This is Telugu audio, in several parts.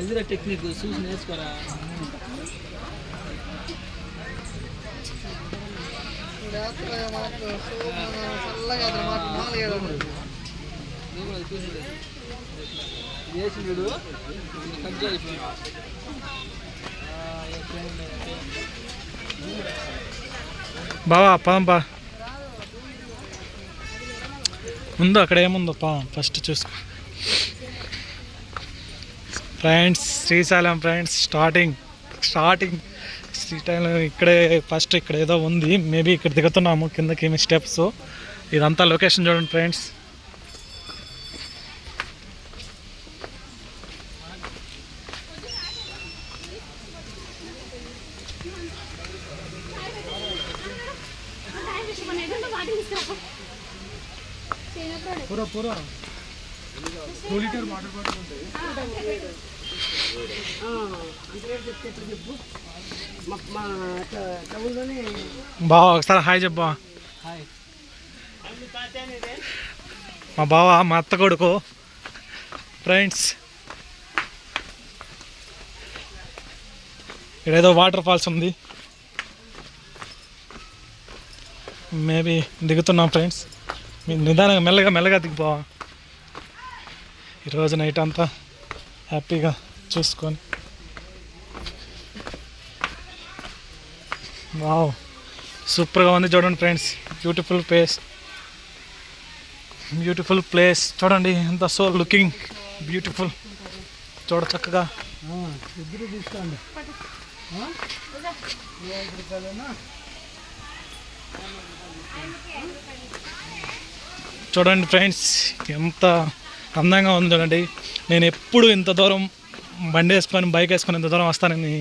ఇదిరా టెక్నిక్ చూసి నేర్చుకోరా. నువ్వు వీడు కట్ చేయి బావా పాం బా. ముందు అక్కడ ఏముందో పా ఫస్ట్ చూసుకో. Friends Srisailam friends starting starting Srisailam ఇక్కడే ఫస్ట్ ఇక్కడ ఏదో ఉంది. మేబీ ఇక్కడ దిగుతున్నాము కిందకి ఏమి స్టెప్స్ ఇదంతా లొకేషన్ చూడండి ఫ్రెండ్స్. పూరా పూరా టూ లీటర్ వాటర్ బాటిల్ బావ ఒకసారి హాయ్ చెప్పా మా బావ మా అత్త కొడుకు. ఫ్రెండ్స్ ఇక్కడ ఏదో వాటర్ ఫాల్స్ ఉంది. మేబీ దిగుతున్నాం ఫ్రెండ్స్. నిదానంగా మెల్లగా మెల్లగా దిగిపోవా? ఈరోజు నైట్ అంతా హ్యాపీగా చూసుకొని. వావ్ సూపర్గా ఉంది చూడండి friends. Beautiful place beautiful place చూడండి ఎంత సో లుకింగ్ బ్యూటిఫుల్ చూడ చక్కగా. చూడండి ఫ్రెండ్స్ ఎంత అందంగా ఉంది చూడండి. నేను ఎప్పుడు ఇంత దూరం బండి వేసుకొని బైక్ వేసుకొని ఇంత దూరం వస్తానని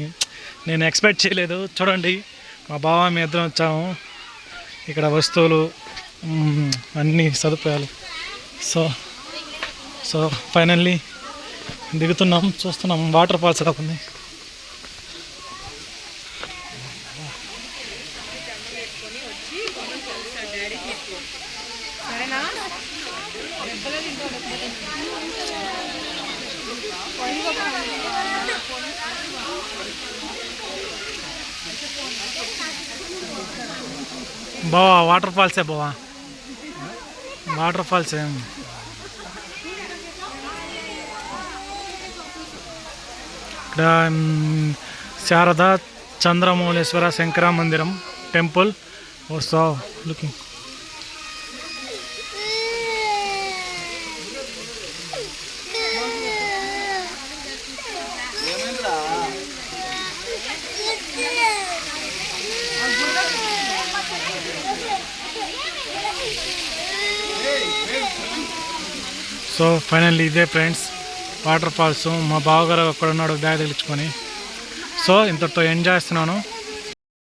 నేను ఎక్స్పెక్ట్ చేయలేదు. చూడండి మా బావ మీ ఇద్దరం వచ్చాము. ఇక్కడ వస్తువులు అన్ని సదుపాయాలు. సో సో ఫైనల్లీ దిగుతున్నాం చూస్తున్నాం. వాటర్ ఫాల్స్ ఎలా ఉంది. బావా వాటర్ ఫాల్సే బావా? వాటర్ ఫాల్స్ ఏం? ఇక్కడ Sharada Chandramouleshwara Shankara Mandiram temple. Oh so looking so finally ఇదే ఫ్రెండ్స్ వాటర్ ఫాల్స్. మా బావగారు అక్కడ ఉన్నాడు బ్యాగ్ తగిలించుకొని. సో ఇంతటితో ఎంజాయ్ చేస్తున్నాను.